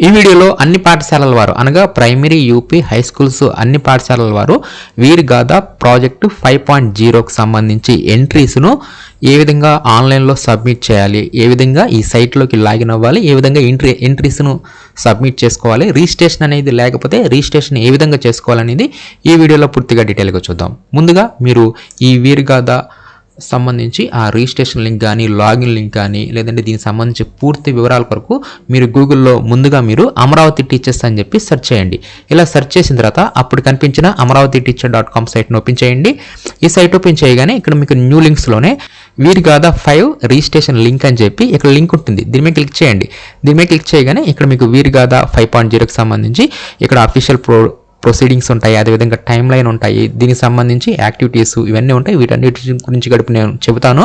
ఈ వీడియోలో అన్ని పాఠశాలల వారు అనగా ప్రైమరీ యూపీ హై స్కూల్స్ అన్ని పాఠశాలల వారు వీరి గాథ ప్రాజెక్టు ఫైవ్ పాయింట్ జీరోకి సంబంధించి ఎంట్రీస్ను ఏ విధంగా ఆన్లైన్లో సబ్మిట్ చేయాలి ఏ విధంగా ఈ సైట్లోకి లాగిన్ అవ్వాలి ఏ విధంగా ఎంట్రీ ఎంట్రీస్ను సబ్మిట్ చేసుకోవాలి రిజిస్ట్రేషన్ అనేది లేకపోతే రిజిస్ట్రేషన్ ఏ విధంగా చేసుకోవాలనేది ఈ వీడియోలో పూర్తిగా డీటెయిల్గా చూద్దాం. ముందుగా మీరు ఈ వీరిగాథ సంబంధించి ఆ రిజిస్ట్రేషన్ లింక్ కానీ లాగిన్ లింక్ కానీ లేదంటే దీనికి సంబంధించి పూర్తి వివరాల కొరకు మీరు గూగుల్లో ముందుగా మీరు అమరావతి టీచర్స్ అని చెప్పి సెర్చ్ చేయండి. ఇలా సెర్చ్ చేసిన తర్వాత అప్పుడు కనిపించిన అమరావతి టీచర్ డాట్ కామ్ సైట్ను ఓపెన్ చేయండి. ఈ సైట్ ఓపెన్ చేయగానే ఇక్కడ మీకు న్యూ లింక్స్లోనే వీరి గాదా ఫైవ్ రిజిస్ట్రేషన్ లింక్ అని చెప్పి ఇక్కడ లింక్ ఉంటుంది. దీని మీద క్లిక్ చేయండి. దీని మీద క్లిక్ చేయగానే ఇక్కడ మీకు వీరి గాదా ఫైవ్ పాయింట్ జీరోకి సంబంధించి ఇక్కడ అఫీషియల్ ప్రో ప్రొసీడింగ్స్ ఉంటాయి అదేవిధంగా టైం లైన్ ఉంటాయి. దీనికి సంబంధించి యాక్టివిటీస్ ఇవన్నీ ఉంటాయి. వీటన్నిటి గురించి గడిపి నేను చెబుతాను.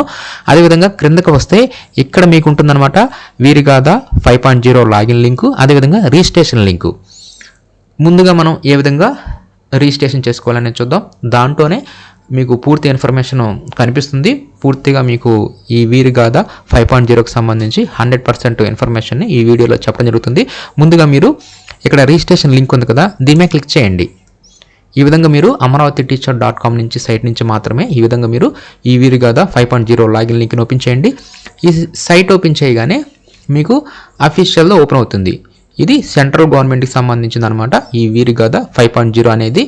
అదేవిధంగా క్రిందకు వస్తే ఇక్కడ మీకు ఉంటుందన్నమాట వీరిగాద five point zero login link అదేవిధంగా రిజిస్ట్రేషన్ లింకు. ముందుగా మనం ఏ విధంగా రిజిస్ట్రేషన్ చేసుకోవాలని చూద్దాం. దాంట్లోనే మీకు పూర్తి ఇన్ఫర్మేషన్ కనిపిస్తుంది. పూర్తిగా మీకు ఈ వీరిగాథ ఫైవ్ పాయింట్ జీరోకి సంబంధించి హండ్రెడ్ పర్సెంట్ ఇన్ఫర్మేషన్ని ఈ వీడియోలో చెప్పడం జరుగుతుంది. ముందుగా మీరు ఇక్కడ రిజిస్ట్రేషన్ లింక్ ఉంది కదా దీని మీద క్లిక్ చేయండి. ఈ విధంగా మీరు అమరావతి టీచర్ డాట్ కామ్ నుంచి సైట్ నుంచి మాత్రమే ఈ విధంగా మీరు ఈ వీరు కదా ఫైవ్ పాయింట్ జీరో లాగిన్ లింక్ని ఓపెన్ చేయండి. ఈ సైట్ ఓపెన్ చేయగానే మీకు అఫీషియల్లో ఓపెన్ అవుతుంది. ఇది సెంట్రల్ గవర్నమెంట్కి సంబంధించింది అనమాట ఈ వీరి గద ఫైవ్ పాయింట్ జీరో అనేది.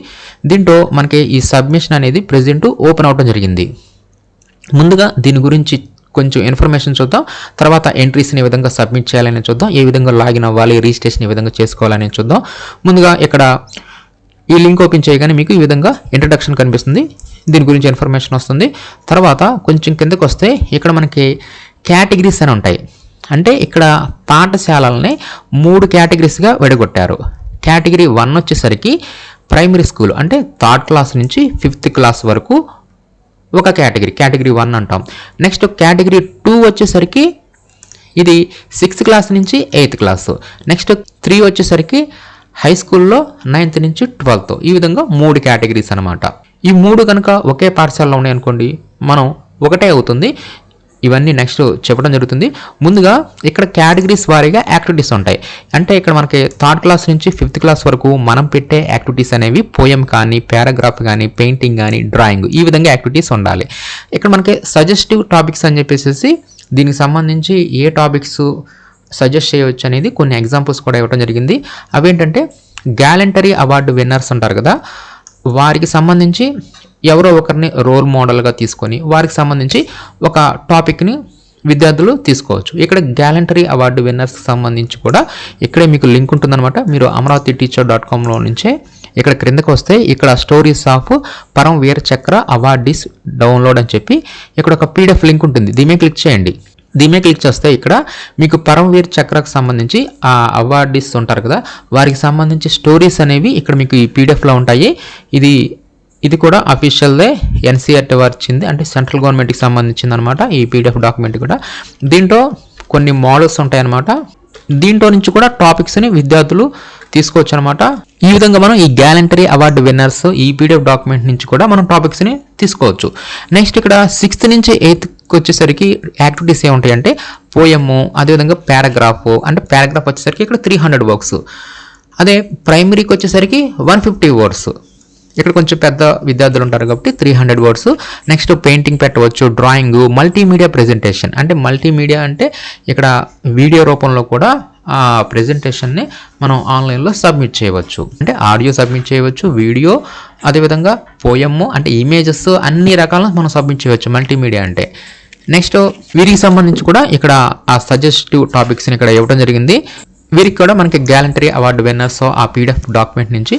దీంట్లో మనకి ఈ సబ్మిషన్ అనేది ప్రజెంట్ ఓపెన్ అవడం జరిగింది. ముందుగా దీని గురించి కొంచెం ఇన్ఫర్మేషన్ చూద్దాం. తర్వాత ఎంట్రీస్ని ఏ విధంగా సబ్మిట్ చేయాలని చూద్దాం. ఏ విధంగా లాగిన్ అవ్వాలి రిజిస్ట్రేషన్ ఏ విధంగా చేసుకోవాలని చూద్దాం. ముందుగా ఇక్కడ ఈ లింక్ ఓపెన్ చేయగానే మీకు ఈ విధంగా ఇంట్రడక్షన్ కనిపిస్తుంది. దీని గురించి ఇన్ఫర్మేషన్ వస్తుంది. తర్వాత కొంచెం కిందకు వస్తే ఇక్కడ మనకి కేటగిరీస్ అని ఉంటాయి. అంటే ఇక్కడ పాఠశాలల్ని మూడు కేటగిరీస్గా విడగొట్టారు. కేటగిరీ వన్ వచ్చేసరికి ప్రైమరీ స్కూల్ అంటే థర్డ్ క్లాస్ నుంచి ఫిఫ్త్ క్లాస్ వరకు ఒక కేటగిరీ కేటగిరీ వన్ అంటాం. నెక్స్ట్ కేటగిరీ టూ వచ్చేసరికి ఇది సిక్స్త్ క్లాస్ నుంచి ఎయిత్ క్లాస్. నెక్స్ట్ త్రీ వచ్చేసరికి హై స్కూల్లో నైన్త్ నుంచి ట్వెల్త్. ఈ విధంగా మూడు కేటగిరీస్ అనమాట ఈ మూడు కనుక ఒకే పాఠశాలలో ఉన్నాయి అనుకోండి మనం ఒకటే అవుతుంది. ఇవన్నీ నెక్స్ట్ చెప్పడం జరుగుతుంది. ముందుగా ఇక్కడ కేటగిరీస్ వారీగా యాక్టివిటీస్ ఉంటాయి. అంటే ఇక్కడ మనకి థర్డ్ క్లాస్ నుంచి ఫిఫ్త్ క్లాస్ వరకు మనం పెట్టే యాక్టివిటీస్ అనేవి పోయం కానీ పారాగ్రాఫ్ కానీ పెయింటింగ్ కానీ డ్రాయింగ్ ఈ విధంగా యాక్టివిటీస్ ఉండాలి. ఇక్కడ మనకి సజెస్టివ్ టాపిక్స్ అని చెప్పేసి దీనికి సంబంధించి ఏ టాపిక్స్ సజెస్ట్ చేయవచ్చు అనేది కొన్ని ఎగ్జాంపుల్స్ కూడా ఇవ్వడం జరిగింది. అవేంటంటే గ్యాలంటరీ అవార్డు విన్నర్స్ ఉంటారు కదా. వారికి సంబంధించి ఎవరో ఒకరిని రోల్ మోడల్గా తీసుకొని వారికి సంబంధించి ఒక టాపిక్ని విద్యార్థులు తీసుకోవచ్చు. ఇక్కడ గ్యాలంటరీ అవార్డు విన్నర్స్కి సంబంధించి కూడా ఇక్కడే మీకు లింక్ ఉంటుందన్నమాట. మీరు అమరావతి టీచర్ డాట్ కామ్లో నుంచే ఇక్కడ క్రిందకు వస్తే ఇక్కడ స్టోరీస్ ఆఫ్ పరం వీర చక్ర అవార్డీస్ డౌన్లోడ్ అని చెప్పి ఇక్కడ ఒక పీడిఎఫ్ లింక్ ఉంటుంది. దీని క్లిక్ చేయండి. దీని క్లిక్ చేస్తే ఇక్కడ మీకు పరమవీర్ చక్రకు సంబంధించి ఆ అవార్డీస్ ఉంటారు కదా వారికి సంబంధించి స్టోరీస్ అనేవి ఇక్కడ మీకు ఈ పీడిఎఫ్లో ఉంటాయి. ఇది ఇది కూడా అఫీషియల్దే ఎన్సీఆర్టీ వచ్చింది అంటే సెంట్రల్ గవర్నమెంట్కి సంబంధించింది అనమాట ఈ పీడిఎఫ్ డాక్యుమెంట్ కూడా. దీంట్లో కొన్ని మోడల్స్ ఉంటాయన్నమాట. దీంట్లో నుంచి కూడా టాపిక్స్ని విద్యార్థులు తీసుకోవచ్చు అనమాట ఈ విధంగా మనం ఈ గ్యాలంటరీ అవార్డు విన్నర్స్ ఈ పీడిఎఫ్ డాక్యుమెంట్ నుంచి కూడా మనం టాపిక్స్ని తీసుకోవచ్చు. నెక్స్ట్ ఇక్కడ సిక్స్త్ నుంచి ఎయిత్ వచ్చేసరికి యాక్టివిటీస్ ఏముంటాయంటే పోయము అదేవిధంగా పారాగ్రాఫ్ అంటే పారాగ్రాఫ్ వచ్చేసరికి ఇక్కడ త్రీ హండ్రెడ్ వర్క్స్ అదే ప్రైమరీకి వచ్చేసరికి వన్ ఫిఫ్టీ వర్డ్స్ ఇక్కడ కొంచెం పెద్ద విద్యార్థులు ఉంటారు కాబట్టి three hundred words next painting పెట్టవచ్చు డ్రాయింగ్ మల్టీమీడియా ప్రెజెంటేషన్ అంటే మల్టీమీడియా అంటే ఇక్కడ వీడియో రూపంలో కూడా ఆ ప్రెజెంటేషన్ని మనం ఆన్లైన్లో సబ్మిట్ చేయవచ్చు. అంటే ఆడియో సబ్మిట్ చేయవచ్చు వీడియో అదేవిధంగా పోయము అంటే ఇమేజెస్ అన్ని రకాల మనం సబ్మిట్ చేయవచ్చు మల్టీమీడియా అంటే. నెక్స్ట్ వీరికి సంబంధించి కూడా ఇక్కడ ఆ సజెస్టివ్ టాపిక్స్ని ఇక్కడ ఇవ్వడం జరిగింది. వీరికి కూడా మనకి గ్యాలంటరీ అవార్డు విన్నర్స్ ఆ పీడిఎఫ్ డాక్యుమెంట్ నుంచి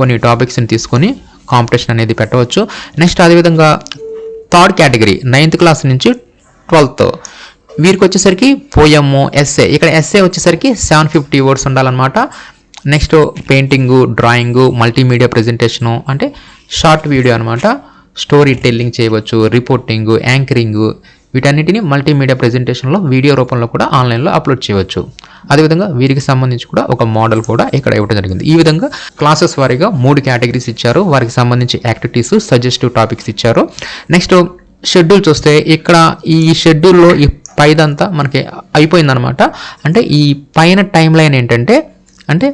కొన్ని టాపిక్స్ని తీసుకొని కాంపిటీషన్ అనేది పెట్టవచ్చు. నెక్స్ట్ అదేవిధంగా థర్డ్ కేటగిరీ నైన్త్ క్లాస్ నుంచి ట్వెల్త్ వీరికి వచ్చేసరికి పోయము ఎస్ఏ ఇక్కడ ఎస్ఏ వచ్చేసరికి సెవెన్ ఫిఫ్టీ వర్డ్స్ ఉండాలన్నమాట. Next painting drawing multimedia presentation అంటే షార్ట్ వీడియో అనమాట స్టోరీ టెల్లింగ్ చేయవచ్చు రిపోర్టింగు యాంకరింగు వీటన్నిటిని మల్టీమీడియా ప్రజెంటేషన్లో వీడియో రూపంలో కూడా ఆన్లైన్లో అప్లోడ్ చేయవచ్చు. అదేవిధంగా వీరికి సంబంధించి కూడా ఒక మోడల్ కూడా ఇక్కడ ఇవ్వడం జరిగింది. ఈ విధంగా క్లాసెస్ వారీగా మూడు కేటగిరీస్ ఇచ్చారు. వారికి సంబంధించి యాక్టివిటీస్ సజెస్టివ్ టాపిక్స్ ఇచ్చారు. నెక్స్ట్ షెడ్యూల్ చూస్తే ఇక్కడ ఈ షెడ్యూల్లో ఈ పైదంతా మనకి అయిపోయిందనమాట అంటే ఈ పైన టైం లైన్ ఏంటంటే అంటే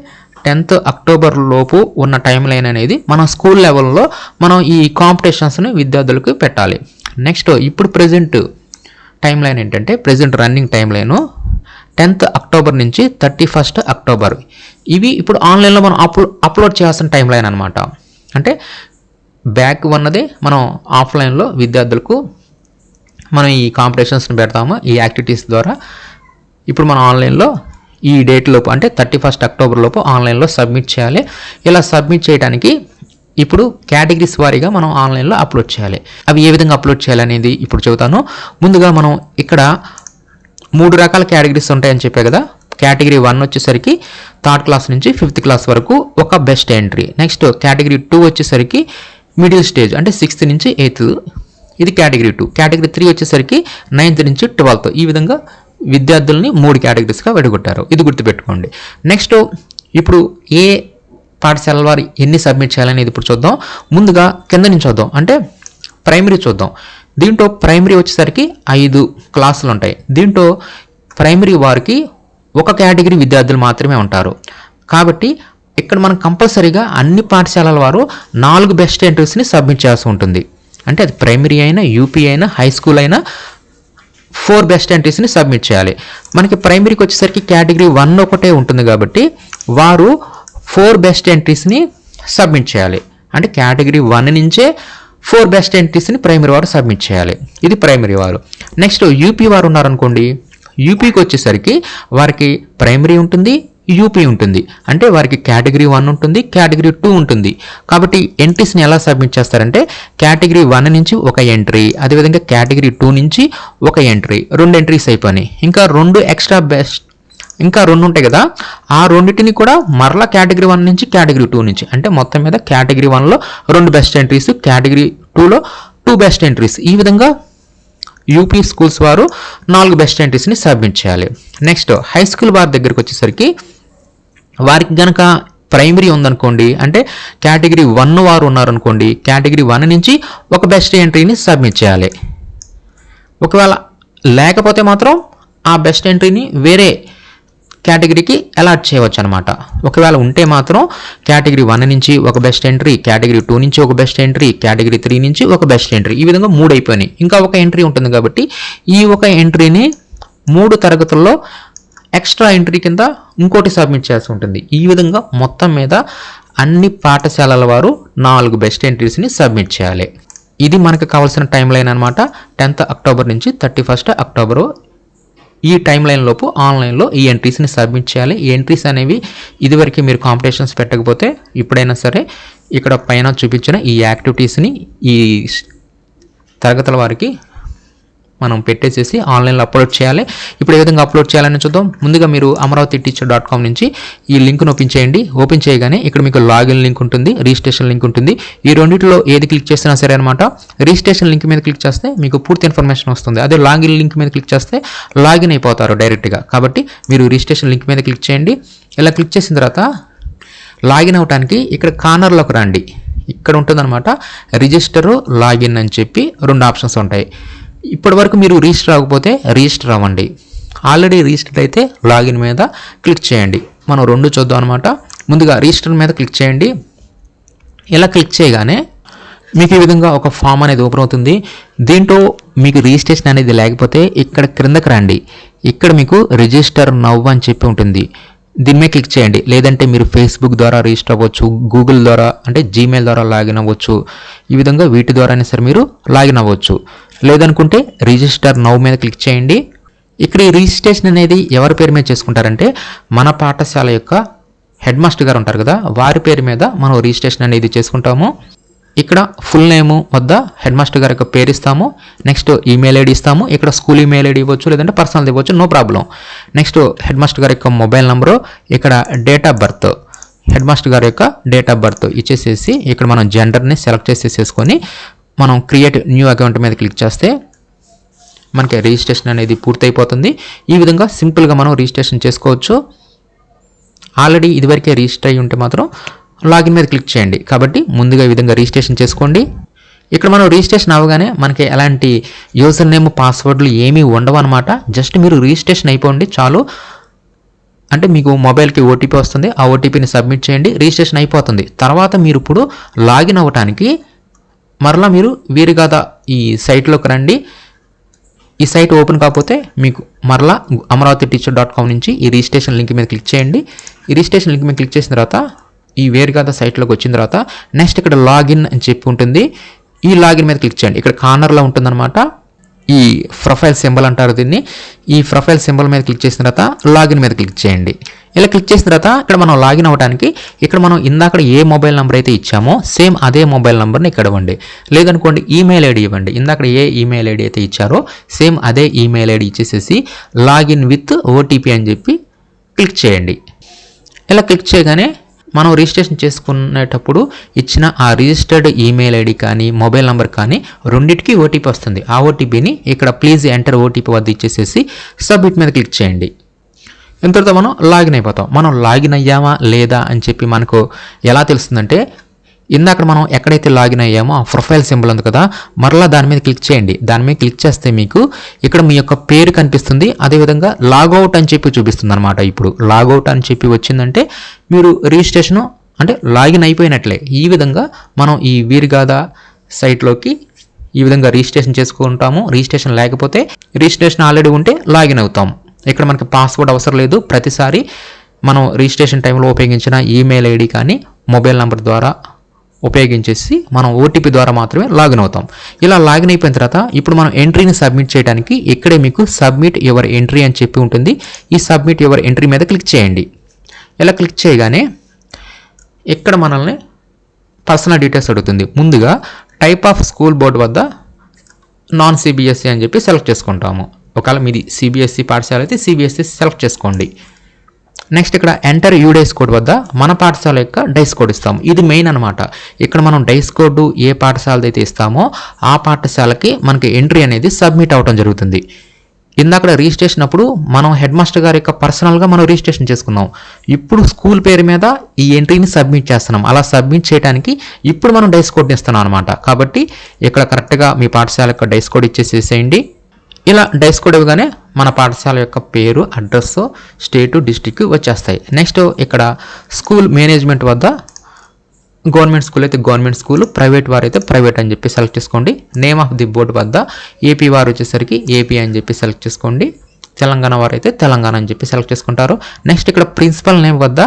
టెన్త్ అక్టోబర్ లోపు ఉన్న టైం లైన్ అనేది మనం స్కూల్ లెవెల్లో మనం ఈ కాంపిటీషన్స్ని విద్యార్థులకు పెట్టాలి. నెక్స్ట్ ఇప్పుడు ప్రజెంట్ టైం లైన్ ఏంటంటే present running timeline tenth October నుంచి థర్టీ ఫస్ట్ అక్టోబర్. ఇవి ఇప్పుడు ఆన్లైన్లో మనం అప్లో అప్లోడ్ చేయాల్సిన టైం లైన్ అనమాట అంటే బ్యాక్ ఉన్నది మనం ఆఫ్లైన్లో విద్యార్థులకు మనం ఈ కాంపిటీషన్స్ని పెడతాము ఈ యాక్టివిటీస్ ద్వారా. ఇప్పుడు మనం ఆన్లైన్లో ఈ డేట్ లోపు అంటే థర్టీ ఫస్ట్ అక్టోబర్ లోపు ఆన్లైన్లో సబ్మిట్ చేయాలి. ఇలా సబ్మిట్ చేయడానికి ఇప్పుడు కేటగిరీస్ వారీగా మనం ఆన్లైన్లో అప్లోడ్ చేయాలి. అవి ఏ విధంగా అప్లోడ్ చేయాలనేది ఇప్పుడు చెబుతాను. ముందుగా మనం ఇక్కడ మూడు రకాల కేటగిరీస్ ఉంటాయని చెప్పే కదా? కేటగిరీ వన్ వచ్చేసరికి థర్డ్ క్లాస్ నుంచి ఫిఫ్త్ క్లాస్ వరకు ఒక best entry. Next category two వచ్చేసరికి మిడిల్ స్టేజ్ అంటే సిక్స్త్ నుంచి ఎయిత్. ఇది కేటగిరీ టూ. కేటగిరీ త్రీ వచ్చేసరికి నైన్త్ నుంచి ట్వెల్త్. ఈ విధంగా విద్యార్థుల్ని మూడు కేటగిరీస్గా విడగొట్టారు. ఇది గుర్తుపెట్టుకోండి. నెక్స్ట్ ఇప్పుడు ఏ పాఠశాల వారు ఎన్ని సబ్మిట్ చేయాలనేది ఇప్పుడు చూద్దాం. ముందుగా కింద నుంచి చూద్దాం. అంటే ప్రైమరీ చూద్దాం. దీంట్లో ప్రైమరీ వచ్చేసరికి ఐదు క్లాసులు ఉంటాయి. దీంట్లో ప్రైమరీ వారికి ఒక కేటగిరీ విద్యార్థులు మాత్రమే ఉంటారు. కాబట్టి ఇక్కడ మనం కంపల్సరీగా అన్ని పాఠశాలల వారు నాలుగు బెస్ట్ ఎంట్రీస్ని సబ్మిట్ చేయాల్సి ఉంటుంది. అంటే అది ప్రైమరీ అయినా యూపీ అయినా హై స్కూల్ అయినా ఫోర్ బెస్ట్ ఎంట్రీస్ని సబ్మిట్ చేయాలి. మనకి ప్రైమరీకి వచ్చేసరికి కేటగిరీ వన్ ఒకటే ఉంటుంది కాబట్టి వారు ఫోర్ బెస్ట్ ఎంట్రీస్ని సబ్మిట్ చేయాలి. అంటే కేటగిరీ వన్ నుంచే ఫోర్ బెస్ట్ ఎంట్రీస్ని ప్రైమరీ వారు సబ్మిట్ చేయాలి. ఇది ప్రైమరీ వారు. నెక్స్ట్ యూపీ వారు ఉన్నారనుకోండి. యూపీకి వచ్చేసరికి వారికి ప్రైమరీ ఉంటుంది యూపీ ఉంటుంది. అంటే వారికి కేటగిరీ వన్ ఉంటుంది కేటగిరీ టూ ఉంటుంది. కాబట్టి ఎంట్రీస్ని ఎలా సబ్మిట్ చేస్తారంటే కేటగిరీ వన్ నుంచి ఒక ఎంట్రీ అదేవిధంగా కేటగిరీ టూ నుంచి ఒక ఎంట్రీ. రెండు ఎంట్రీస్ అయిపోయినాయి. ఇంకా రెండు ఎక్స్ట్రా బెస్ట్ ఇంకా రెండు ఉంటాయి కదా. ఆ రెండింటిని కూడా మరలా కేటగిరీ వన్ నుంచి కేటగిరీ టూ నుంచి. అంటే మొత్తం మీద కేటగిరీ వన్లో రెండు బెస్ట్ ఎంట్రీస్ కేటగిరీ టూలో టూ బెస్ట్ ఎంట్రీస్ ఈ విధంగా యూపీ స్కూల్స్ వారు నాలుగు బెస్ట్ ఎంట్రీస్ని సబ్మిట్ చేయాలి. నెక్స్ట్ హై స్కూల్ వారి దగ్గరికి వచ్చేసరికి వారికి గనక ప్రైమరీ ఉందనుకోండి అంటే కేటగిరీ వన్ వారు ఉన్నారనుకోండి కేటగిరీ వన్ నుంచి ఒక బెస్ట్ ఎంట్రీని సబ్మిట్ చేయాలి. ఒకవేళ లేకపోతే మాత్రం ఆ బెస్ట్ ఎంట్రీని వేరే కేటగిరీకి అలాట్ చేయవచ్చు అనమాట ఒకవేళ ఉంటే మాత్రం కేటగిరీ వన్ నుంచి ఒక బెస్ట్ ఎంట్రీ కేటగిరీ టూ నుంచి ఒక బెస్ట్ ఎంట్రీ కేటగిరీ త్రీ నుంచి ఒక బెస్ట్ ఎంట్రీ. ఈ విధంగా మూడు అయిపోయినాయి. ఇంకా ఒక ఎంట్రీ ఉంటుంది కాబట్టి ఈ ఒక ఎంట్రీని మూడు తరగతుల్లో ఎక్స్ట్రా ఎంట్రీ కింద ఇంకోటి సబ్మిట్ చేయాల్సి ఉంటుంది. ఈ విధంగా మొత్తం మీద అన్ని పాఠశాలల వారు నాలుగు బెస్ట్ ఎంట్రీస్ని సబ్మిట్ చేయాలి. ఇది మనకు కావాల్సిన టైం లైన్ అనమాట టెన్త్ అక్టోబర్ నుంచి థర్టీ ఫస్ట్ అక్టోబర్ ఈ టైం లైన్ లోపు ఆన్లైన్లో ఈ ఎంట్రీస్ని సబ్మిట్ చేయాలి. ఈ ఎంట్రీస్ అనేవి ఇదివరకు మీరు కాంపిటీషన్స్ పెట్టకపోతే ఇప్పుడైనా సరే ఇక్కడ పైన చూపించిన ఈ యాక్టివిటీస్ని ఈ తరగతుల వారికి మనం పెట్టేసేసి ఆన్లైన్లో అప్లోడ్ చేయాలి. ఇప్పుడు ఏ విధంగా అప్లోడ్ చేయాలని చూద్దాం. ముందుగా మీరు అమరావతి టీచర్ డాట్ కామ్ నుంచి ఈ లింక్ను ఓపెన్ చేయండి. ఓపెన్ చేయగానే ఇక్కడ మీకు లాగిన్ లింక్ ఉంటుంది రిజిస్ట్రేషన్ లింక్ ఉంటుంది. ఈ రెండింటిలో ఏది క్లిక్ చేసినా సరే అనమాట రిజిస్ట్రేషన్ లింక్ మీద క్లిక్ చేస్తే మీకు పూర్తి ఇన్ఫర్మేషన్ వస్తుంది. అదే లాగిన్ లింక్ మీద క్లిక్ చేస్తే లాగిన్ అయిపోతారు డైరెక్ట్గా. కాబట్టి మీరు రిజిస్ట్రేషన్ లింక్ మీద క్లిక్ చేయండి. ఇలా క్లిక్ చేసిన తర్వాత లాగిన్ అవడానికి ఇక్కడ కార్నర్లోకి రండి. ఇక్కడ ఉంటుందన్నమాట రిజిస్టరు లాగిన్ అని చెప్పి రెండు ఆప్షన్స్ ఉంటాయి. ఇప్పటి వరకు మీరు రిజిస్టర్ అవ్వకపోతే రిజిస్టర్ అవ్వండి. ఆల్రెడీ రిజిస్టర్ అయితే లాగిన్ మీద క్లిక్ చేయండి. మనం రెండు చూద్దాం అనమాట ముందుగా రిజిస్టర్ మీద క్లిక్ చేయండి. ఇలా క్లిక్ చేయగానే మీకు ఈ విధంగా ఒక ఫామ్ అనేది ఓపెన్ అవుతుంది. దీంట్లో మీకు రిజిస్ట్రేషన్ అనేది లేకపోతే ఇక్కడ క్రిందకి రండి. ఇక్కడ మీకు రిజిస్టర్ నవ్ అని చెప్పి ఉంటుంది. దీని మీద క్లిక్ చేయండి. లేదంటే మీరు ఫేస్బుక్ ద్వారా రిజిస్టర్ అవ్వచ్చు గూగుల్ ద్వారా అంటే జీమెయిల్ ద్వారా లాగిన్ అవ్వచ్చు. ఈ విధంగా వీటి ద్వారానే సరే మీరు లాగిన్ అవ్వచ్చు. లేదనుకుంటే రిజిస్టర్ నవ్ మీద క్లిక్ చేయండి. ఇక్కడ ఈ రిజిస్ట్రేషన్ అనేది ఎవరి పేరు మీద చేసుకుంటారంటే మన పాఠశాల యొక్క హెడ్ మాస్టర్ గారు ఉంటారు కదా వారి పేరు మీద మనం రిజిస్ట్రేషన్ అనేది చేసుకుంటాము. ఇక్కడ ఫుల్ నేమ్ వద్ద హెడ్ మాస్టర్ గారి యొక్క పేరు ఇస్తాము. నెక్స్ట్ ఈమెయిల్ ఐడి ఇస్తాము. ఇక్కడ స్కూల్ ఈమెయిల్ ఐడి ఇవ్వచ్చు లేదంటే పర్సనల్ ఇవ్వచ్చు no problem next headmaster గారి యొక్క మొబైల్ నెంబరు ఇక్కడ date of birth headmaster గారి యొక్క డేట్ ఆఫ్ బర్త్ ఇచ్చేసేసి ఇక్కడ మనం జెండర్ని సెలెక్ట్ చేసేసేసుకొని మనం క్రియేట్ న్యూ అకౌంట్ మీద క్లిక్ చేస్తే మనకి రిజిస్ట్రేషన్ అనేది పూర్తయిపోతుంది. ఈ విధంగా సింపుల్గా మనం రిజిస్ట్రేషన్ చేసుకోవచ్చు. ఆల్రెడీ ఇదివరకే రిజిస్టర్ అయ్యి ఉంటే మాత్రం లాగిన్ మీద క్లిక్ చేయండి. కాబట్టి ముందుగా ఈ విధంగా రిజిస్ట్రేషన్ చేసుకోండి. ఇక్కడ మనం రిజిస్ట్రేషన్ అవ్వగానే మనకి ఎలాంటి యూజర్ నేమ్ పాస్వర్డ్లు ఏమీ ఉండవు అనమాట జస్ట్ మీరు రిజిస్ట్రేషన్ అయిపోండి చాలు. అంటే మీకు మొబైల్కి ఓటీపీ వస్తుంది. ఆ ఓటీపీని సబ్మిట్ చేయండి. రిజిస్ట్రేషన్ అయిపోతుంది. తర్వాత మీరు ఇప్పుడు లాగిన్ అవ్వటానికి మరలా మీరు వీరిగాథ ఈ సైట్లోకి రండి. ఈ సైట్ ఓపెన్ కాకపోతే మీకు మరలా అమరావతి టీచర్ డాట్ కామ్ నుంచి ఈ రిజిస్ట్రేషన్ లింక్ మీద క్లిక్ చేయండి. ఈ రిజిస్ట్రేషన్ లింక్ మీద క్లిక్ చేసిన తర్వాత ఈ వేరుగాథ సైట్లోకి వచ్చిన తర్వాత నెక్స్ట్ ఇక్కడ లాగిన్ అని చెప్పి ఉంటుంది. ఈ లాగిన్ మీద క్లిక్ చేయండి. ఇక్కడ కార్నర్లో ఉంటుందన్నమాట. ఈ ప్రొఫైల్ సింబల్ అంటారు దీన్ని. ఈ ప్రొఫైల్ సింబల్ మీద క్లిక్ చేసిన తర్వాత లాగిన్ మీద క్లిక్ చేయండి. ఇలా క్లిక్ చేసిన తర్వాత ఇక్కడ మనం లాగిన్ అవ్వడానికి ఇక్కడ మనం ఇందాక ఏ మొబైల్ నెంబర్ అయితే ఇచ్చామో సేమ్ అదే మొబైల్ నెంబర్ని ఇక్కడ ఇవ్వండి. లేదనుకోండి ఈమెయిల్ ఐడి ఇవ్వండి. ఇందాక ఏ ఈమెయిల్ ఐడి అయితే ఇచ్చారో సేమ్ అదే ఈమెయిల్ ఐడి ఇచ్చేసేసి లాగిన్ విత్ ఓటీపీ అని చెప్పి క్లిక్ చేయండి. ఇలా క్లిక్ చేయగానే మనం రిజిస్ట్రేషన్ చేసుకునేటప్పుడు ఇచ్చిన ఆ రిజిస్టర్డ్ ఈమెయిల్ ఐడి కానీ మొబైల్ నెంబర్ కానీ రెండింటికి ఓటీపీ వస్తుంది. ఆ ఓటీపీని ఇక్కడ ప్లీజ్ ఎంటర్ ఓటీపీ వద్ద ఇచ్చేసేసి సబ్మిట్ మీద క్లిక్ చేయండి. ఇంతటితో మనం లాగిన్ అయిపోతాం. మనం లాగిన్ అయ్యామా లేదా అని చెప్పి మనకు ఎలా తెలుస్తుందంటే ఇందాక మనం ఎక్కడైతే లాగిన్ అయ్యామో ఆ ప్రొఫైల్ సింబల్ ఉంది కదా మరలా దాని మీద క్లిక్ చేయండి. దాని మీద క్లిక్ చేస్తే మీకు ఇక్కడ మీ యొక్క పేరు కనిపిస్తుంది. అదేవిధంగా లాగౌట్ అని చెప్పి చూపిస్తుంది అనమాట ఇప్పుడు. లాగౌట్ అని చెప్పి వచ్చిందంటే మీరు రిజిస్ట్రేషను అంటే లాగిన్ అయిపోయినట్లే. ఈ విధంగా మనం ఈ వీరిగాథ సైట్లోకి ఈ విధంగా రిజిస్ట్రేషన్ చేసుకుంటాము. రిజిస్ట్రేషన్ లేకపోతే రిజిస్ట్రేషన్ ఆల్రెడీ ఉంటే లాగిన్ అవుతాం. ఇక్కడ మనకి పాస్వర్డ్ అవసరం లేదు. ప్రతిసారి మనం రిజిస్ట్రేషన్ టైంలో ఉపయోగించిన ఈమెయిల్ ఐడి కానీ మొబైల్ నెంబర్ ద్వారా ఉపయోగించేసి మనం ఓటీపీ ద్వారా మాత్రమే లాగిన్ అవుతాం. ఇలా లాగిన్ అయిపోయిన తర్వాత ఇప్పుడు మనం ఎంట్రీని సబ్మిట్ చేయడానికి ఇక్కడే మీకు సబ్మిట్ యువర్ ఎంట్రీ అని చెప్పి ఉంటుంది. ఈ సబ్మిట్ యువర్ ఎంట్రీ మీద క్లిక్ చేయండి. ఇలా క్లిక్ చేయగానే ఇక్కడ మనల్ని పర్సనల్ డీటెయిల్స్ అడుగుతుంది. ముందుగా టైప్ ఆఫ్ స్కూల్ బోర్డు వద్ద నాన్ సిబిఎస్ఈ అని చెప్పి సెలెక్ట్ చేసుకుంటాము. ఒకవేళ మీది సిబిఎస్ఈ పాఠశాల అయితే సిబిఎస్ఈ సెలెక్ట్ చేసుకోండి. నెక్స్ట్ ఇక్కడ ఎంటర్ యూడైస్ కోడ్ వద్ద మన పాఠశాల యొక్క డైస్ కోడ్ ఇస్తాము. ఇది మెయిన్ అనమాట ఇక్కడ మనం డైస్ కోడ్ ఏ పాఠశాల అయితే ఇస్తామో ఆ పాఠశాలకి మనకి ఎంట్రీ అనేది సబ్మిట్ అవ్వడం జరుగుతుంది. ఇందాక రిజిస్ట్రేషన్ అప్పుడు మనం హెడ్ మాస్టర్ గారి యొక్క పర్సనల్గా మనం రిజిస్ట్రేషన్ చేసుకున్నాం. ఇప్పుడు స్కూల్ పేరు మీద ఈ ఎంట్రీని సబ్మిట్ చేస్తున్నాం. అలా సబ్మిట్ చేయడానికి ఇప్పుడు మనం డైస్ కోడ్ని ఇస్తున్నాం అనమాట కాబట్టి ఇక్కడ కరెక్ట్గా మీ పాఠశాల యొక్క డైస్ కోడ్ ఇచ్చేసేసేయండి ఇలా డైస్ కోడ్ ఇవ్వగానే మన పాఠశాల యొక్క పేరు అడ్రస్ స్టేటు డిస్టిక్ వచ్చేస్తాయి. నెక్స్ట్ ఇక్కడ స్కూల్ మేనేజ్మెంట్ వద్ద గవర్నమెంట్ స్కూల్ అయితే గవర్నమెంట్ స్కూల్ ప్రైవేట్ వారు అయితే ప్రైవేట్ అని చెప్పి సెలెక్ట్ చేసుకోండి. నేమ్ ఆఫ్ ది బోర్డు వద్ద ఏపీ వారు వచ్చేసరికి ఏపీ అని చెప్పి సెలెక్ట్ చేసుకోండి. తెలంగాణ వారు అయితే తెలంగాణ అని చెప్పి సెలెక్ట్ చేసుకుంటారు. నెక్స్ట్ ఇక్కడ ప్రిన్సిపల్ నేమ్ వద్ద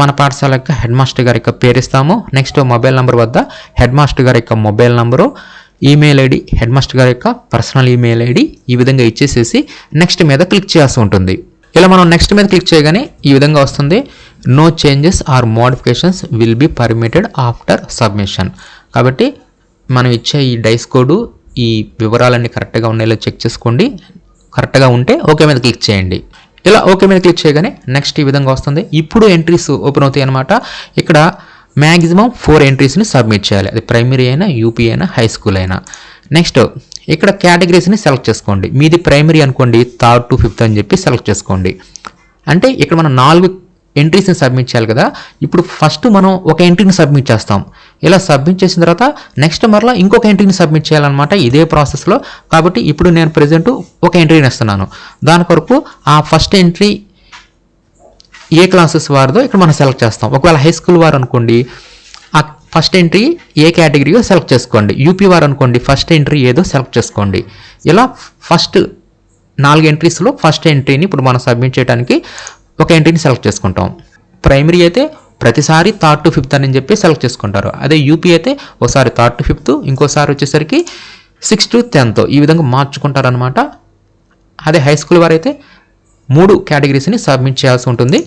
మన పాఠశాల యొక్క హెడ్ మాస్టర్ గారి యొక్క పేరు ఇస్తాము. నెక్స్ట్ మొబైల్ నెంబర్ వద్ద హెడ్ మాస్టర్ గారి యొక్క mobile number. Email ID headmaster గారి యొక్క పర్సనల్ ఈమెయిల్ ఐడి ఈ విధంగా ఇచ్చేసేసి నెక్స్ట్ మీద క్లిక్ చేయాల్సి ఉంటుంది. ఇలా మనం నెక్స్ట్ మీద క్లిక్ చేయగానే ఈ విధంగా వస్తుంది. No changes or modifications will be permitted after submission కాబట్టి మనం ఇచ్చే ఈ డైస్ కోడ్ ఈ వివరాలన్నీ కరెక్ట్గా ఉన్నాయో చెక్ చేసుకోండి. కరెక్ట్గా ఉంటే ఓకే మీద క్లిక్ చేయండి. ఇలా ఓకే మీద క్లిక్ చేయగానే నెక్స్ట్ ఈ విధంగా వస్తుంది. ఇప్పుడు ఎంట్రీస్ ఓపెన్ అవుతాయి అనమాట ఇక్కడ మ్యాక్సిమం ఫోర్ ఎంట్రీస్ని సబ్మిట్ చేయాలి. అది ప్రైమరీ అయినా యూపీ అయినా హై స్కూల్ అయినా. నెక్స్ట్ ఇక్కడ కేటగిరీస్ని సెలెక్ట్ చేసుకోండి. మీది ప్రైమరీ అనుకోండి థర్డ్ టు ఫిఫ్త్ అని చెప్పి సెలెక్ట్ చేసుకోండి. అంటే ఇక్కడ మనం నాలుగు ఎంట్రీస్ని సబ్మిట్ చేయాలి కదా. ఇప్పుడు ఫస్ట్ మనం ఒక ఎంట్రీని సబ్మిట్ చేస్తాం. ఇలా సబ్మిట్ చేసిన తర్వాత నెక్స్ట్ మరలా ఇంకొక ఎంట్రీని సబ్మిట్ చేయాలన్నమాట ఇదే ప్రాసెస్లో. కాబట్టి ఇప్పుడు నేను ప్రజెంట్ ఒక ఎంట్రీని ఇస్తున్నాను. దాని కొరకు ఆ ఫస్ట్ ఎంట్రీ ఏ క్లాసెస్ వారిదో ఇక్కడ మనం సెలెక్ట్ చేస్తాం. ఒకవేళ హై స్కూల్ వారు అనుకోండి ఆ ఫస్ట్ ఎంట్రీ ఏ కేటగిరీయో సెలెక్ట్ చేసుకోండి. యూపీ వారు అనుకోండి ఫస్ట్ ఎంట్రీ ఏదో సెలెక్ట్ చేసుకోండి. ఇలా ఫస్ట్ నాలుగు ఎంట్రీస్లో ఫస్ట్ ఎంట్రీని ఇప్పుడు మనం సబ్మిట్ చేయడానికి ఒక ఎంట్రీని సెలెక్ట్ చేసుకుంటాం. ప్రైమరీ అయితే ప్రతిసారి థర్డ్ టు ఫిఫ్త్ అని చెప్పి సెలెక్ట్ చేసుకుంటారు. అదే యూపీ అయితే ఒకసారి థర్డ్ టు ఫిఫ్త్ ఇంకోసారి వచ్చేసరికి సిక్స్త్ టు టెన్త్ ఈ విధంగా మార్చుకుంటారనమాట అదే హై స్కూల్ వారైతే మూడు కేటగిరీస్ని సబ్మిట్ చేయాల్సి ఉంటుంది.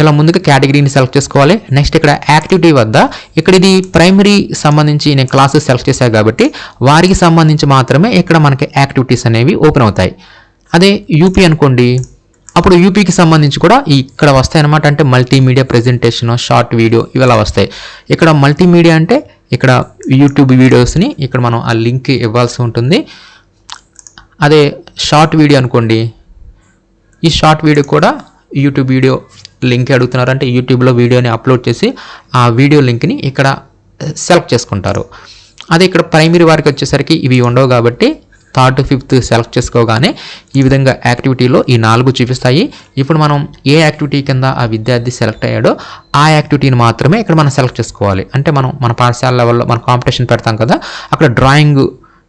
ఇలా ముందుగా కేటగిరీని సెలెక్ట్ చేసుకోవాలి. నెక్స్ట్ ఇక్కడ యాక్టివిటీ వద్ద ఇక్కడ ఇది ప్రైమరీ సంబంధించి నేను క్లాసెస్ సెలెక్ట్ చేశాను కాబట్టి వారికి సంబంధించి మాత్రమే ఇక్కడ మనకి యాక్టివిటీస్ అనేవి ఓపెన్ అవుతాయి. అదే యూపీ అనుకోండి. అప్పుడు యూపీకి సంబంధించి కూడా ఇక్కడ వస్తాయి అనమాట అంటే మల్టీమీడియా ప్రెజెంటేషన్ షార్ట్ వీడియో ఇవలా వస్తాయి. ఇక్కడ మల్టీమీడియా అంటే ఇక్కడ యూట్యూబ్ వీడియోస్ని ఇక్కడ మనం ఆ లింక్ ఇవ్వాల్సి ఉంటుంది. అదే షార్ట్ వీడియో అనుకోండి. ఈ షార్ట్ వీడియో కూడా యూట్యూబ్ వీడియో లింక్ అడుగుతున్నారు. అంటే యూట్యూబ్లో వీడియోని అప్లోడ్ చేసి ఆ వీడియో లింక్ని ఇక్కడ eh, సెలెక్ట్ చేసుకుంటారు. అదే ఇక్కడ ప్రైమరీ వారికి వచ్చేసరికి ఇవి ఉండవు కాబట్టి థర్డ్ ఫిఫ్త్ సెలెక్ట్ చేసుకోగానే ఈ విధంగా యాక్టివిటీలో ఈ నాలుగు చూపిస్తాయి. ఇప్పుడు మనం ఏ యాక్టివిటీ కింద ఆ విద్యార్థి సెలెక్ట్ అయ్యాడో ఆ యాక్టివిటీని మాత్రమే ఇక్కడ మనం సెలెక్ట్ చేసుకోవాలి. అంటే మనం మన పాఠశాల లెవెల్లో మన కాంపిటీషన్ పెడతాం కదా అక్కడ డ్రాయింగ్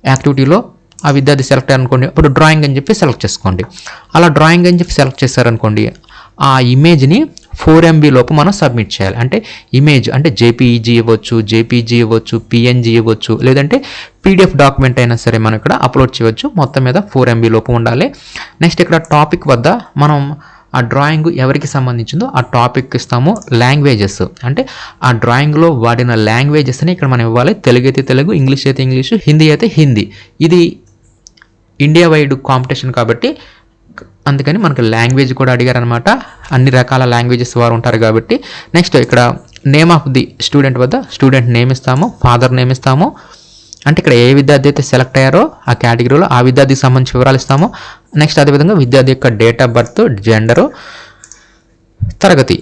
యాక్టివిటీలో ఆ విద్యార్థి సెలెక్ట్ అనుకోండి. అప్పుడు డ్రాయింగ్ అని చెప్పి సెలెక్ట్ చేసుకోండి. అలా డ్రాయింగ్ అని చెప్పి సెలెక్ట్ చేశారనుకోండి ఆ ఇమేజ్ని ఫోర్ ఎంబీ లోపు మనం సబ్మిట్ చేయాలి. అంటే ఇమేజ్ అంటే జేపీఈజీ ఇవ్వచ్చు జేపీజీ ఇవ్వచ్చు పిఎన్జీ ఇవ్వచ్చు లేదంటే పీడిఎఫ్ డాక్యుమెంట్ అయినా సరే మనం ఇక్కడ అప్లోడ్ చేయవచ్చు. మొత్తం మీద ఫోర్ ఎంబీ లోపు ఉండాలి. నెక్స్ట్ ఇక్కడ టాపిక్ వద్ద మనం ఆ డ్రాయింగ్ ఎవరికి సంబంధించిందో ఆ టాపిక్ ఇస్తాము. లాంగ్వేజెస్ అంటే ఆ డ్రాయింగ్లో వాడిన లాంగ్వేజెస్ని ఇక్కడ మనం ఇవ్వాలి. తెలుగు అయితే తెలుగు ఇంగ్లీష్ అయితే ఇంగ్లీషు హిందీ అయితే హిందీ. ఇది ఇండియా వైడ్ కాంపిటీషన్ కాబట్టి అందుకని మనకు లాంగ్వేజ్ కూడా అడిగారనమాట అన్ని రకాల లాంగ్వేజెస్ వారు ఉంటారు కాబట్టి. నెక్స్ట్ ఇక్కడ నేమ్ ఆఫ్ ది స్టూడెంట్ వద్ద స్టూడెంట్ నేమ్ ఇస్తాము ఫాదర్ నేమ్ ఇస్తాము. అంటే ఇక్కడ ఏ విద్యార్థి అయితే సెలెక్ట్ అయ్యారో ఆ కేటగిరీలో ఆ విద్యార్థికి సంబంధించి వివరాలు ఇస్తాము. నెక్స్ట్ అదేవిధంగా విద్యార్థి యొక్క డేట్ ఆఫ్ బర్త్ జెండరు తరగతి.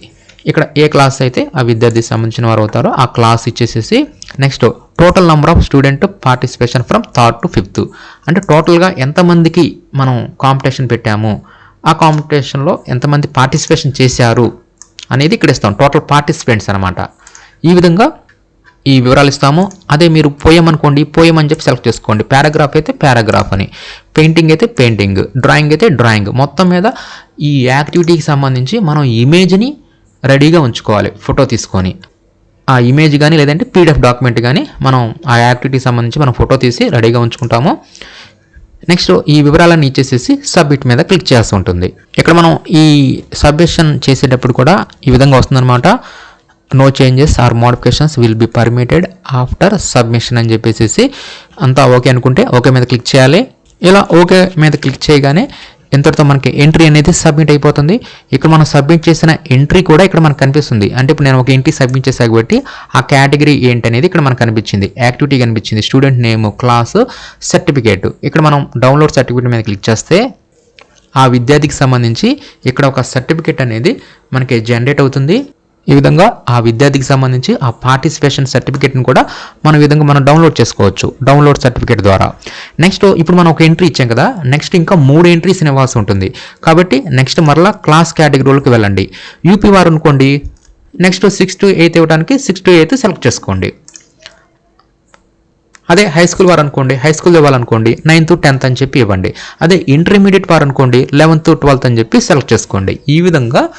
ఇక్కడ ఏ క్లాస్ అయితే ఆ విద్యార్థికి సంబంధించిన వారు అవుతారో ఆ class ఇచ్చేసేసి next total number of student participation from third to fifth అంటే టోటల్గా ఎంతమందికి మనం కాంపిటీషన్ పెట్టాము? ఆ కాంపిటీషన్లో ఎంతమంది పార్టిసిపేషన్ చేశారు? అనేది ఇక్కడ ఇస్తాం. టోటల్ పార్టిసిపెంట్స్ అనమాట ఈ విధంగా ఈ వివరాలు ఇస్తాము. అదే మీరు పోయం అనుకోండి. పోయం అని చెప్పి సెలెక్ట్ చేసుకోండి. పారాగ్రాఫ్ అయితే పారాగ్రాఫ్ అని. పెయింటింగ్ అయితే పెయింటింగ్ డ్రాయింగ్ అయితే డ్రాయింగ్ మొత్తం మీద ఈ యాక్టివిటీకి సంబంధించి మనం ఇమేజ్ని రెడీగా ఉంచుకోవాలి ఫోటో తీసుకొని. ఆ ఇమేజ్ కానీ లేదంటే పీడిఎఫ్ డాక్యుమెంట్ కానీ మనం ఆ యాక్టివిటీకి సంబంధించి మనం ఫోటో తీసి రెడీగా ఉంచుకుంటాము. నెక్స్ట్ ఈ వివరాలన్నీ ఇచ్చేసేసి సబ్మిట్ మీద క్లిక్ చేయాల్సి ఉంటుంది. ఇక్కడ మనం ఈ సబ్మిషన్ చేసేటప్పుడు కూడా ఈ విధంగా వస్తుందన్నమాట. No changes or modifications will be permitted after submission అని చెప్పేసి అంతా ఓకే అనుకుంటే ఓకే మీద క్లిక్ చేయాలి. ఇలా ఓకే మీద క్లిక్ చేయగానే ఇంతటితో మనకి ఎంట్రీ అనేది సబ్మిట్ అయిపోతుంది. ఇక్కడ మనం సబ్మిట్ చేసిన ఎంట్రీ కూడా ఇక్కడ మనకు కనిపిస్తుంది. అంటే ఇప్పుడు నేను ఒక ఎంట్రీ సబ్మిట్ చేశాను కాబట్టి ఆ కేటగిరీ ఏంటనేది ఇక్కడ మనకు కనిపించింది. యాక్టివిటీ కనిపించింది. స్టూడెంట్ నేమ్ క్లాస్ సర్టిఫికేట్ ఇక్కడ మనం డౌన్లోడ్ సర్టిఫికేట్ మీద క్లిక్ చేస్తే ఆ విద్యార్థికి సంబంధించి ఇక్కడ ఒక సర్టిఫికేట్ అనేది మనకి జనరేట్ అవుతుంది. ఈ విధంగా ఆ విద్యార్థికి సంబంధించి ఆ పార్టిసిపేషన్ సర్టిఫికేట్ని కూడా మనం ఈ విధంగా మనం డౌన్లోడ్ చేసుకోవచ్చు. డౌన్లోడ్ సర్టిఫికేట్ ద్వారా. నెక్స్ట్ ఇప్పుడు మనం ఒక ఎంట్రీ ఇచ్చాం కదా. నెక్స్ట్ ఇంకా మూడు ఎంట్రీస్ ఇవ్వాల్సి ఉంటుంది. కాబట్టి నెక్స్ట్ మరలా క్లాస్ కేటగిరీలోకి వెళ్ళండి. యూపీ వారు అనుకోండి. నెక్స్ట్ సిక్స్ టు ఎయిత్ ఇవ్వడానికి సిక్స్ టు ఎయిత్ సెలెక్ట్ చేసుకోండి. అదే హై స్కూల్ వారు అనుకోండి. హై స్కూల్ ఇవ్వాలనుకోండి నైన్త్ టెన్త్ అని చెప్పి ఇవ్వండి. అదే ఇంటర్మీడియట్ వారు అనుకోండి. లెవెన్త్ ట్వెల్త్ అని చెప్పి సెలెక్ట్ చేసుకోండి. ఈ విధంగా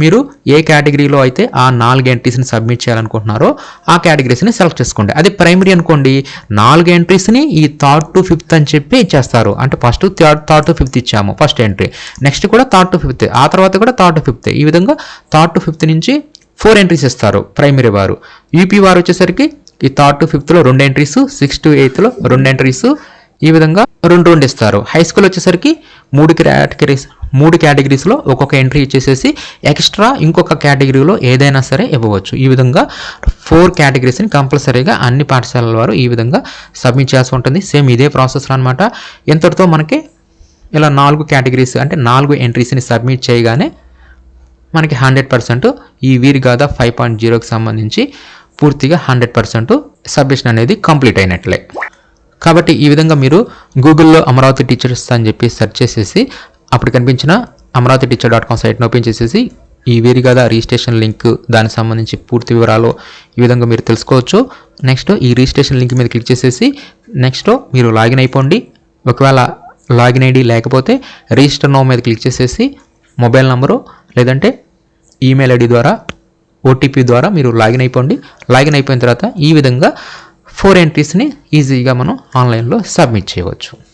మీరు ఏ కేటగిరీలో అయితే ఆ నాలుగు ఎంట్రీస్ని సబ్మిట్ చేయాలనుకుంటున్నారో ఆ కేటగిరీస్ని సెలెక్ట్ చేసుకోండి. అదే ప్రైమరీ అనుకోండి నాలుగు ఎంట్రీస్ని ఈ థర్డ్ టు ఫిఫ్త్ అని చెప్పి ఇచ్చేస్తారు. అంటే first third third to fifth ఇచ్చాము ఫస్ట్ ఎంట్రీ నెక్స్ట్ కూడా థర్డ్ టు ఫిఫ్త్ ఆ తర్వాత కూడా థర్డ్ టు ఫిఫ్త్ ఈ విధంగా థర్డ్ టు ఫిఫ్త్ నుంచి ఫోర్ ఎంట్రీస్ ఇస్తారు ప్రైమరీ వారు. యూపీ వారు వచ్చేసరికి ఈ థర్డ్ టు ఫిఫ్త్లో రెండు ఎంట్రీస్ సిక్స్ టు ఎయిత్లో రెండు ఎంట్రీస్ ఈ విధంగా రెండు రెండు ఇస్తారు. హై స్కూల్ వచ్చేసరికి మూడు కేటగిరీస్ మూడు కేటగిరీస్లో ఒక్కొక్క ఎంట్రీ ఇచ్చేసేసి ఎక్స్ట్రా ఇంకొక కేటగిరీలో ఏదైనా సరే ఇవ్వవచ్చు. ఈ విధంగా ఫోర్ కేటగిరీస్ని కంపల్సరీగా అన్ని పాఠశాలల వారు ఈ విధంగా సబ్మిట్ చేసి ఉంటుంది. సేమ్ ఇదే ప్రాసెస్లో అనమాట ఇంతటితో మనకి ఇలా నాలుగు కేటగిరీస్ అంటే నాలుగు ఎంట్రీస్ని సబ్మిట్ చేయగానే మనకి హండ్రెడ్ పర్సెంట్ ఈ వీరి ఫైవ్ పాయింట్ జీరోకి సంబంధించి పూర్తిగా హండ్రెడ్ పర్సెంట్ సబ్మిషన్ అనేది కంప్లీట్ అయినట్లే. కాబట్టి ఈ విధంగా మీరు గూగుల్లో అమరావతి టీచర్స్ అని చెప్పి సెర్చ్ చేసేసి అప్పుడు కనిపించిన అమరావతి టీచర్ డాట్ కామ్ సైట్ను ఓపెన్ చేసేసి ఈ వేరుగాథ రిజిస్ట్రేషన్ లింక్ దానికి సంబంధించి పూర్తి వివరాలు ఈ విధంగా మీరు తెలుసుకోవచ్చు. నెక్స్ట్ ఈ రిజిస్ట్రేషన్ లింక్ మీద క్లిక్ చేసేసి నెక్స్ట్ మీరు లాగిన్ అయిపోండి. ఒకవేళ లాగిన్ ఐడి లేకపోతే రిజిస్టర్ నో మీద క్లిక్ చేసేసి మొబైల్ నెంబరు లేదంటే ఈమెయిల్ ఐడి ద్వారా ఓటీపీ ద్వారా మీరు లాగిన్ అయిపోండి. లాగిన్ అయిపోయిన తర్వాత ఈ విధంగా ఫోర్ ఎంట్రీస్ని ఈజీగా మనం ఆన్లైన్లో సబ్మిట్ చేయవచ్చు.